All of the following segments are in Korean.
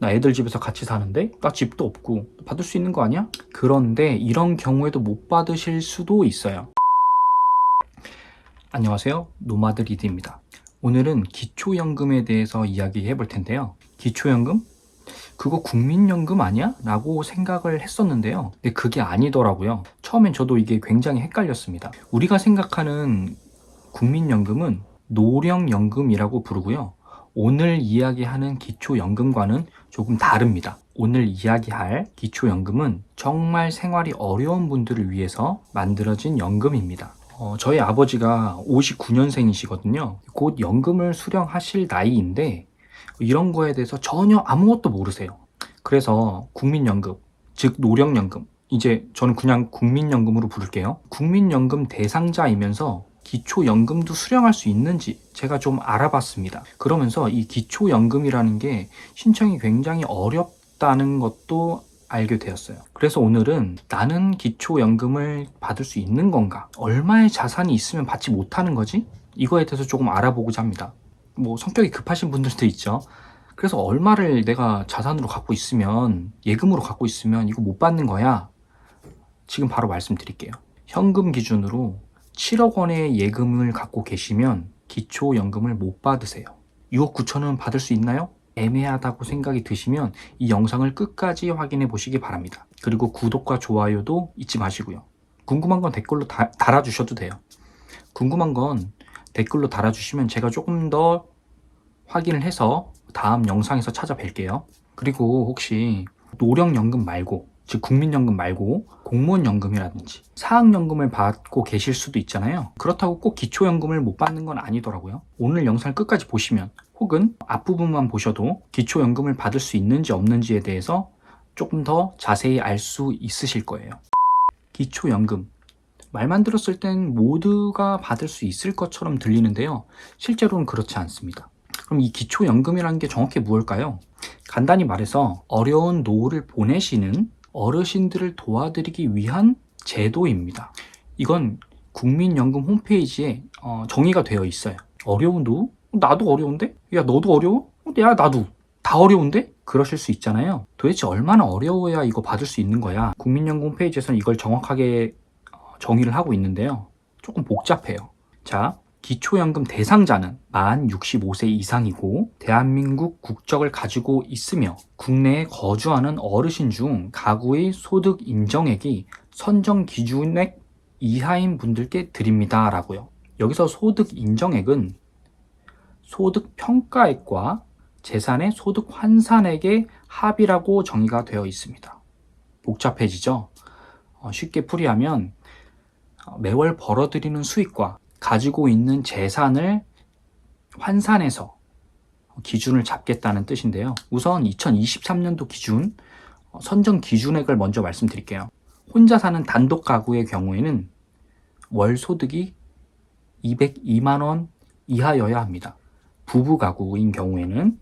나 애들 집에서 같이 사는데 나 집도 없고 받을 수 있는 거 아니야? 그런데 이런 경우에도 못 받으실 수도 있어요. 안녕하세요. 노마드 리드입니다. 오늘은 기초연금에 대해서 이야기해 볼 텐데요. 기초연금? 그거 국민연금 아니야? 라고 생각을 했었는데요. 근데 그게 아니더라고요. 처음엔 저도 이게 굉장히 헷갈렸습니다. 우리가 생각하는 국민연금은 노령연금이라고 부르고요. 오늘 이야기하는 기초연금과는 조금 다릅니다. 오늘 이야기할 기초연금은 정말 생활이 어려운 분들을 위해서 만들어진 연금입니다. 어, 저희 아버지가 59년생이시거든요. 곧 연금을 수령하실 나이인데 이런 거에 대해서 전혀 아무것도 모르세요. 그래서 국민연금, 즉 노령연금, 이제 저는 그냥 국민연금으로 부를게요. 국민연금 대상자이면서 기초연금도 수령할 수 있는지 제가 좀 알아봤습니다. 그러면서 이 기초연금이라는 게 신청이 굉장히 어렵다는 것도 알게 되었어요. 그래서 오늘은 나는 기초연금을 받을 수 있는 건가? 얼마의 자산이 있으면 받지 못하는 거지? 이거에 대해서 조금 알아보고자 합니다. 뭐 성격이 급하신 분들도 있죠. 그래서 얼마를 내가 자산으로 갖고 있으면 예금으로 갖고 있으면 이거 못 받는 거야. 지금 바로 말씀드릴게요. 현금 기준으로 7억 원의 예금을 갖고 계시면 기초연금을 못 받으세요. 6억 9천은 받을 수 있나요? 애매하다고 생각이 드시면 이 영상을 끝까지 확인해 보시기 바랍니다. 그리고 구독과 좋아요도 잊지 마시고요. 궁금한 건 댓글로 다- 달아주셔도 돼요. 궁금한 건 댓글로 달아주시면 제가 조금 더 확인을 해서 다음 영상에서 찾아뵐게요. 그리고 혹시 노령연금 말고 즉 국민연금 말고 공무원연금이라든지 사학연금을 받고 계실 수도 있잖아요. 그렇다고 꼭 기초연금을 못 받는 건 아니더라고요. 오늘 영상을 끝까지 보시면 혹은 앞부분만 보셔도 기초연금을 받을 수 있는지 없는지에 대해서 조금 더 자세히 알 수 있으실 거예요. 기초연금 말만 들었을 땐 모두가 받을 수 있을 것처럼 들리는데요. 실제로는 그렇지 않습니다. 그럼 이 기초연금이라는 게 정확히 무엇일까요? 간단히 말해서 어려운 노후를 보내시는 어르신들을 도와드리기 위한 제도입니다. 이건 국민연금 홈페이지에 어, 정의가 되어 있어요. 어려운 노후? 나도 어려운데? 야, 너도 어려워? 야, 나도. 다 어려운데? 그러실 수 있잖아요. 도대체 얼마나 어려워야 이거 받을 수 있는 거야? 국민연금 홈페이지에서는 이걸 정확하게 어, 정의를 하고 있는데요. 조금 복잡해요. 자, 기초연금 대상자는 만 65세 이상이고 대한민국 국적을 가지고 있으며 국내에 거주하는 어르신 중 가구의 소득 인정액이 선정 기준액 이하인 분들께 드립니다. 라고요. 여기서 소득 인정액은 소득 평가액과 재산의 소득 환산액의 합이라고 정의가 되어 있습니다. 복잡해지죠? 어, 쉽게 풀이하면 어, 매월 벌어들이는 수익과 가지고 있는 재산을 환산해서 기준을 잡겠다는 뜻인데요. 우선 2023년도 기준 어, 선정 기준액을 먼저 말씀드릴게요. 혼자 사는 단독 가구의 경우에는 월 소득이 202만 원 이하여야 합니다. 부부 가구인 경우에는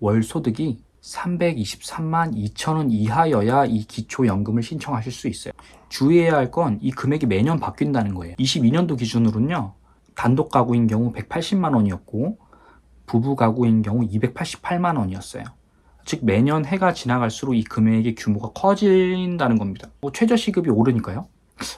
월 소득이 323만 2천 원 이하여야 이 기초연금을 신청하실 수 있어요. 주의해야 할 건 이 금액이 매년 바뀐다는 거예요. 22년도 기준으로는요. 단독 가구인 경우 180만 원이었고 부부 가구인 경우 288만 원이었어요. 즉 매년 해가 지나갈수록 이 금액의 규모가 커진다는 겁니다. 뭐 최저 시급이 오르니까요.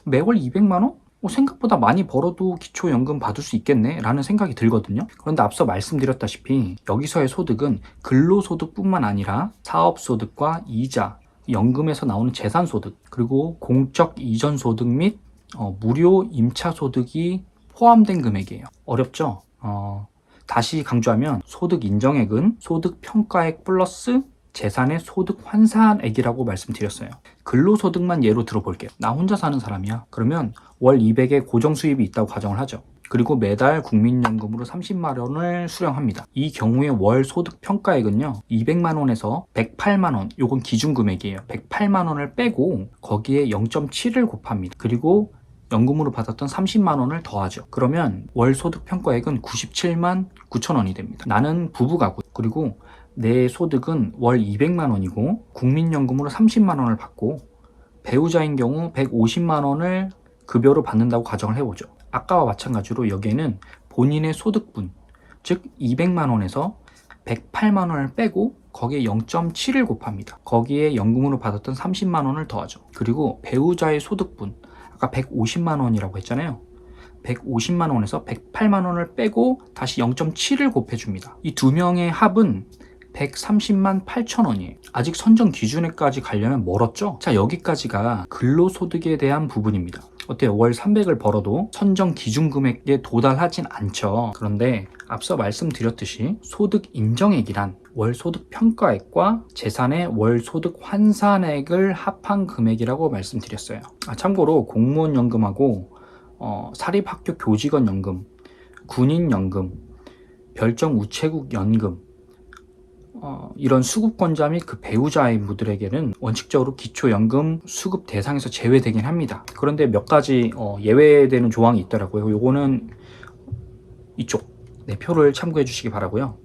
매월 200만 원? 뭐 생각보다 많이 벌어도 기초연금 받을 수 있겠네 라는 생각이 들거든요. 그런데 앞서 말씀드렸다시피 여기서의 소득은 근로소득뿐만 아니라 사업소득과 이자, 연금에서 나오는 재산소득, 그리고 공적 이전소득 및 어, 무료 임차소득이 포함된 금액이에요. 어렵죠? 어, 다시 강조하면 소득 인정액은 소득 평가액 플러스 재산의 소득 환산액이라고 말씀드렸어요. 근로소득만 예로 들어볼게요. 나 혼자 사는 사람이야. 그러면 월 200의 고정 수입이 있다고 가정을 하죠. 그리고 매달 국민연금으로 30만 원을 수령합니다. 이 경우에 월 소득 평가액은요. 200만 원에서 108만 원. 요건 기준 금액이에요. 108만 원을 빼고 거기에 0.7을 곱합니다. 그리고 연금으로 받았던 30만 원을 더하죠. 그러면 월 소득 평가액은 97만 9천 원이 됩니다. 나는 부부가구 그리고 내 소득은 월 200만 원이고 국민연금으로 30만 원을 받고 배우자인 경우 150만 원을 급여로 받는다고 가정을 해보죠. 아까와 마찬가지로 여기에는 본인의 소득분, 즉 200만 원에서 108만 원을 빼고 거기에 0.7을 곱합니다. 거기에 연금으로 받았던 30만 원을 더하죠. 그리고 배우자의 소득분 아까 150만 원이라고 했잖아요. 150만 원에서 108만 원을 빼고 다시 0.7을 곱해줍니다. 이 두 명의 합은 130만 8천 원이에요. 아직 선정 기준에까지 가려면 멀었죠? 자, 여기까지가 근로소득에 대한 부분입니다. 어때요? 월 300을 벌어도 선정 기준 금액에 도달하진 않죠. 그런데 앞서 말씀드렸듯이 소득 인정액이란 월 소득 평가액과 재산의 월 소득 환산액을 합한 금액이라고 말씀드렸어요. 아, 참고로 공무원 연금하고 어, 사립학교 교직원 연금, 군인 연금, 별정 우체국 연금 어, 이런 수급권자 및 그 배우자의 분들에게는 원칙적으로 기초연금 수급 대상에서 제외되긴 합니다. 그런데 몇 가지 어, 예외되는 조항이 있더라고요. 요거는 이쪽 네, 표를 참고해 주시기 바라고요.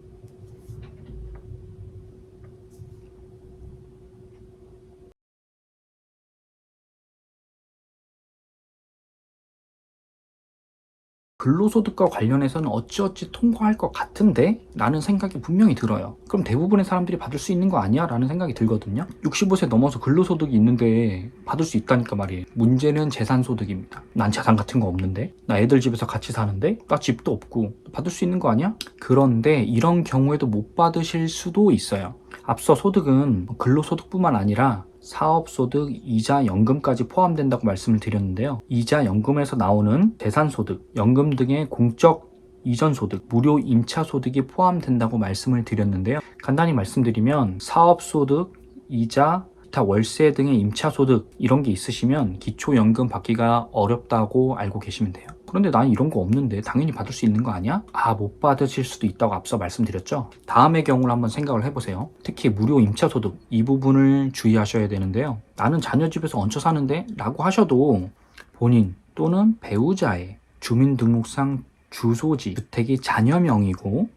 근로소득과 관련해서는 어찌어찌 통과할 것 같은데? 라는 생각이 분명히 들어요. 그럼 대부분의 사람들이 받을 수 있는 거 아니야? 라는 생각이 들거든요. 65세 넘어서 근로소득이 있는데 받을 수 있다니까 말이에요. 문제는 재산소득입니다. 난 재산 같은 거 없는데? 나 애들 집에서 같이 사는데? 나 집도 없고 받을 수 있는 거 아니야? 그런데 이런 경우에도 못 받으실 수도 있어요. 앞서 소득은 근로소득뿐만 아니라 사업소득, 이자, 연금까지 포함된다고 말씀을 드렸는데요. 이자, 연금에서 나오는 재산소득, 연금 등의 공적 이전 소득, 무료 임차 소득이 포함된다고 말씀을 드렸는데요. 간단히 말씀드리면 사업 소득, 이자, 기타 월세 등의 임차 소득 이런 게 있으시면 기초연금 받기가 어렵다고 알고 계시면 돼요. 그런데 난 이런 거 없는데 당연히 받을 수 있는 거 아니야? 아, 못 받으실 수도 있다고 앞서 말씀드렸죠? 다음의 경우를 한번 생각을 해보세요. 특히 무료 임차소득 이 부분을 주의하셔야 되는데요. 나는 자녀 집에서 얹혀 사는데 라고 하셔도 본인 또는 배우자의 주민등록상 주소지 주택이 자녀 명이고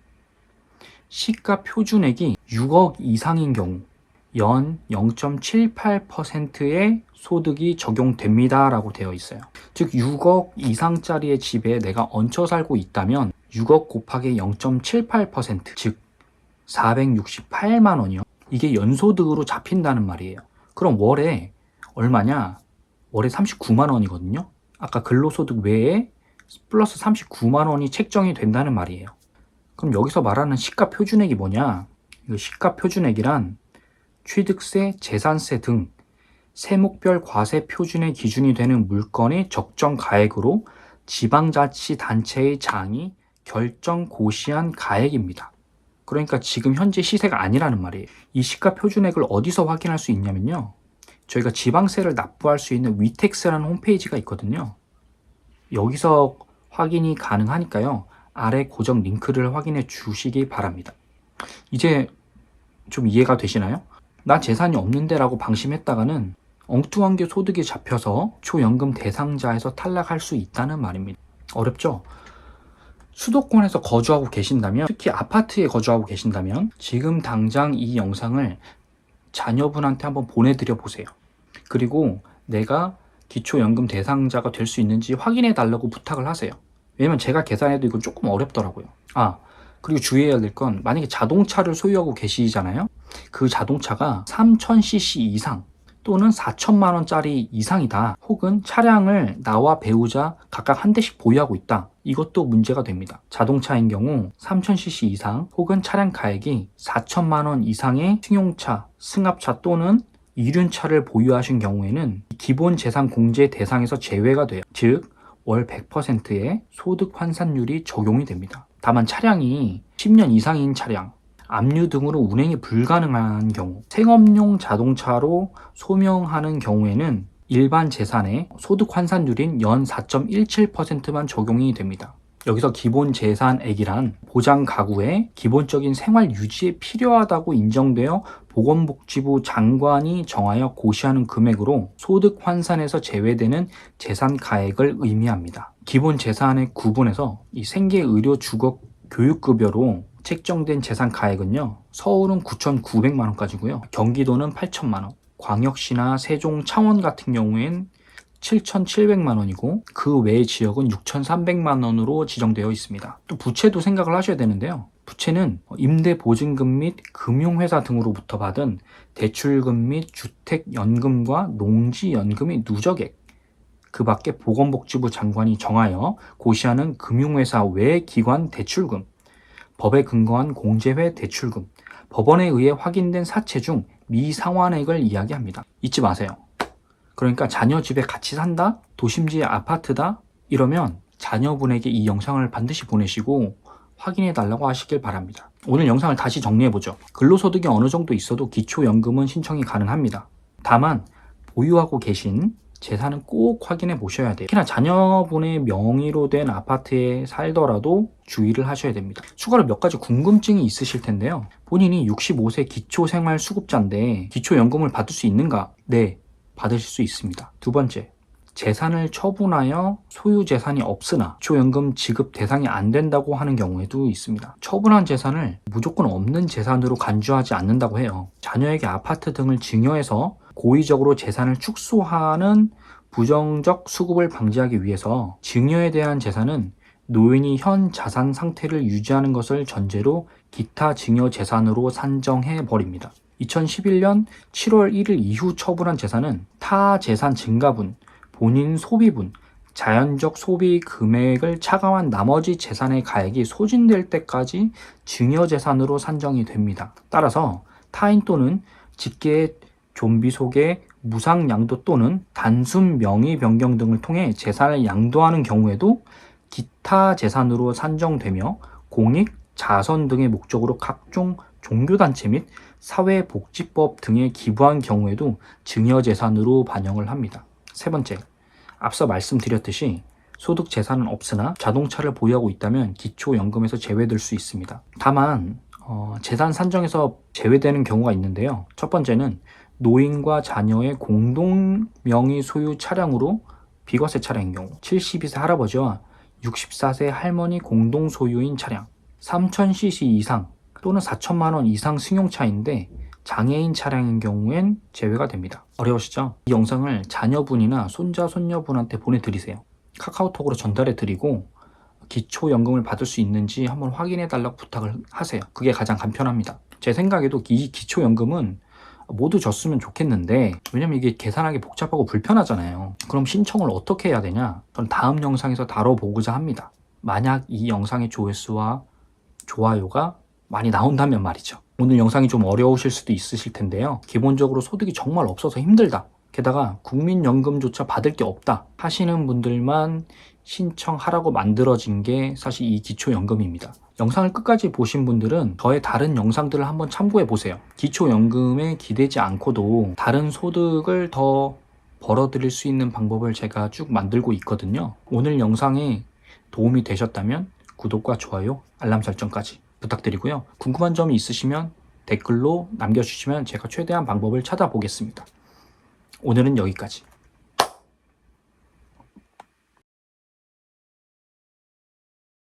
시가 표준액이 6억 이상인 경우 연 0.78%의 소득이 적용됩니다. 라고 되어 있어요. 즉, 6억 이상짜리의 집에 내가 얹혀 살고 있다면 6억 곱하기 0.78%, 즉, 468만 원이요. 이게 연소득으로 잡힌다는 말이에요. 그럼 월에 얼마냐? 월에 39만 원이거든요. 아까 근로소득 외에 플러스 39만 원이 책정이 된다는 말이에요. 그럼 여기서 말하는 시가 표준액이 뭐냐? 이 시가 표준액이란 취득세, 재산세 등 세목별 과세 표준의 기준이 되는 물건의 적정 가액으로 지방자치단체의 장이 결정 고시한 가액입니다. 그러니까 지금 현재 시세가 아니라는 말이에요. 이 시가 표준액을 어디서 확인할 수 있냐면요. 저희가 지방세를 납부할 수 있는 위텍스라는 홈페이지가 있거든요. 여기서 확인이 가능하니까요. 아래 고정 링크를 확인해 주시기 바랍니다. 이제 좀 이해가 되시나요? 나 재산이 없는데 라고 방심했다가는 엉뚱한 게 소득이 잡혀서 초연금 대상자에서 탈락할 수 있다는 말입니다. 어렵죠? 수도권에서 거주하고 계신다면, 특히 아파트에 거주하고 계신다면, 지금 당장 이 영상을 자녀분한테 한번 보내드려 보세요. 그리고 내가 기초연금 대상자가 될 수 있는지 확인해 달라고 부탁을 하세요. 왜냐면 제가 계산해도 이건 조금 어렵더라고요. 아, 그리고 주의해야 될 건 만약에 자동차를 소유하고 계시잖아요. 그 자동차가 3000cc 이상 또는 4천만 원짜리 이상이다. 혹은 차량을 나와 배우자 각각 한 대씩 보유하고 있다. 이것도 문제가 됩니다. 자동차인 경우 3000cc 이상 혹은 차량 가액이 4천만 원 이상의 승용차, 승합차 또는 이륜차를 보유하신 경우에는 기본 재산 공제 대상에서 제외가 돼요. 즉, 월 100%의 소득 환산율이 적용이 됩니다. 다만 차량이 10년 이상인 차량, 압류 등으로 운행이 불가능한 경우, 생업용 자동차로 소명하는 경우에는 일반 재산의 소득 환산율인 연 4.17%만 적용이 됩니다. 여기서 기본 재산액이란 보장 가구의 기본적인 생활 유지에 필요하다고 인정되어 보건복지부 장관이 정하여 고시하는 금액으로 소득 환산에서 제외되는 재산 가액을 의미합니다. 기본 재산의 구분에서 이 생계 의료 주거 교육급여로 책정된 재산 가액은요. 서울은 9,900만 원까지고요. 경기도는 8천만 원. 광역시나 세종, 창원 같은 경우엔 7,700만 원이고 그 외의 지역은 6,300만 원으로 지정되어 있습니다. 또 부채도 생각을 하셔야 되는데요. 부채는 임대 보증금 및 금융회사 등으로부터 받은 대출금 및 주택연금과 농지연금의 누적액, 그 밖에 보건복지부 장관이 정하여 고시하는 금융회사 외 기관 대출금, 법에 근거한 공제회 대출금, 법원에 의해 확인된 사채 중 미상환액을 이야기합니다. 잊지 마세요. 그러니까 자녀 집에 같이 산다? 도심지의 아파트다? 이러면 자녀분에게 이 영상을 반드시 보내시고 확인해 달라고 하시길 바랍니다. 오늘 영상을 다시 정리해 보죠. 근로소득이 어느 정도 있어도 기초연금은 신청이 가능합니다. 다만 보유하고 계신 재산은 꼭 확인해 보셔야 돼요. 특히나 자녀분의 명의로 된 아파트에 살더라도 주의를 하셔야 됩니다. 추가로 몇 가지 궁금증이 있으실 텐데요. 본인이 65세 기초생활수급자인데 기초연금을 받을 수 있는가? 네, 받으실 수 있습니다. 두 번째, 재산을 처분하여 소유 재산이 없으나 기초연금 지급 대상이 안 된다고 하는 경우에도 있습니다. 처분한 재산을 무조건 없는 재산으로 간주하지 않는다고 해요. 자녀에게 아파트 등을 증여해서 고의적으로 재산을 축소하는 부정적 수급을 방지하기 위해서 증여에 대한 재산은 노인이 현 자산 상태를 유지하는 것을 전제로 기타 증여 재산으로 산정해 버립니다. 2011년 7월 1일 이후 처분한 재산은 타 재산 증가분, 본인 소비분, 자연적 소비 금액을 차감한 나머지 재산의 가액이 소진될 때까지 증여 재산으로 산정이 됩니다. 따라서 타인 또는 직계의 좀비 속에 무상 양도 또는 단순 명의 변경 등을 통해 재산을 양도하는 경우에도 기타 재산으로 산정되며 공익, 자선 등의 목적으로 각종 종교단체 및 사회복지법 등에 기부한 경우에도 증여재산으로 반영을 합니다. 세 번째, 앞서 말씀드렸듯이 소득 재산은 없으나 자동차를 보유하고 있다면 기초연금에서 제외될 수 있습니다. 다만 어, 재산 산정에서 제외되는 경우가 있는데요. 첫 번째는 노인과 자녀의 공동 명의 소유 차량으로 비과세 차량인 경우 72세 할아버지와 64세 할머니 공동 소유인 차량 3000cc 이상 또는 4천만 원 이상 승용차인데 장애인 차량인 경우엔 제외가 됩니다. 어려우시죠? 이 영상을 자녀분이나 손자 손녀분한테 보내드리세요. 카카오톡으로 전달해 드리고 기초연금을 받을 수 있는지 한번 확인해 달라고 부탁을 하세요. 그게 가장 간편합니다. 제 생각에도 이 기초연금은 모두 줬으면 좋겠는데 왜냐면 이게 계산하기 복잡하고 불편하잖아요. 그럼 신청을 어떻게 해야 되냐? 저는 다음 영상에서 다뤄보고자 합니다. 만약 이 영상의 조회수와 좋아요가 많이 나온다면 말이죠. 오늘 영상이 좀 어려우실 수도 있으실 텐데요. 기본적으로 소득이 정말 없어서 힘들다. 게다가 국민연금조차 받을 게 없다 하시는 분들만 신청하라고 만들어진 게 사실 이 기초연금입니다. 영상을 끝까지 보신 분들은 저의 다른 영상들을 한번 참고해 보세요. 기초연금에 기대지 않고도 다른 소득을 더 벌어들일 수 있는 방법을 제가 쭉 만들고 있거든요. 오늘 영상에 도움이 되셨다면 구독과 좋아요, 알람 설정까지 부탁드리고요. 궁금한 점이 있으시면 댓글로 남겨주시면 제가 최대한 방법을 찾아보겠습니다. 오늘은 여기까지.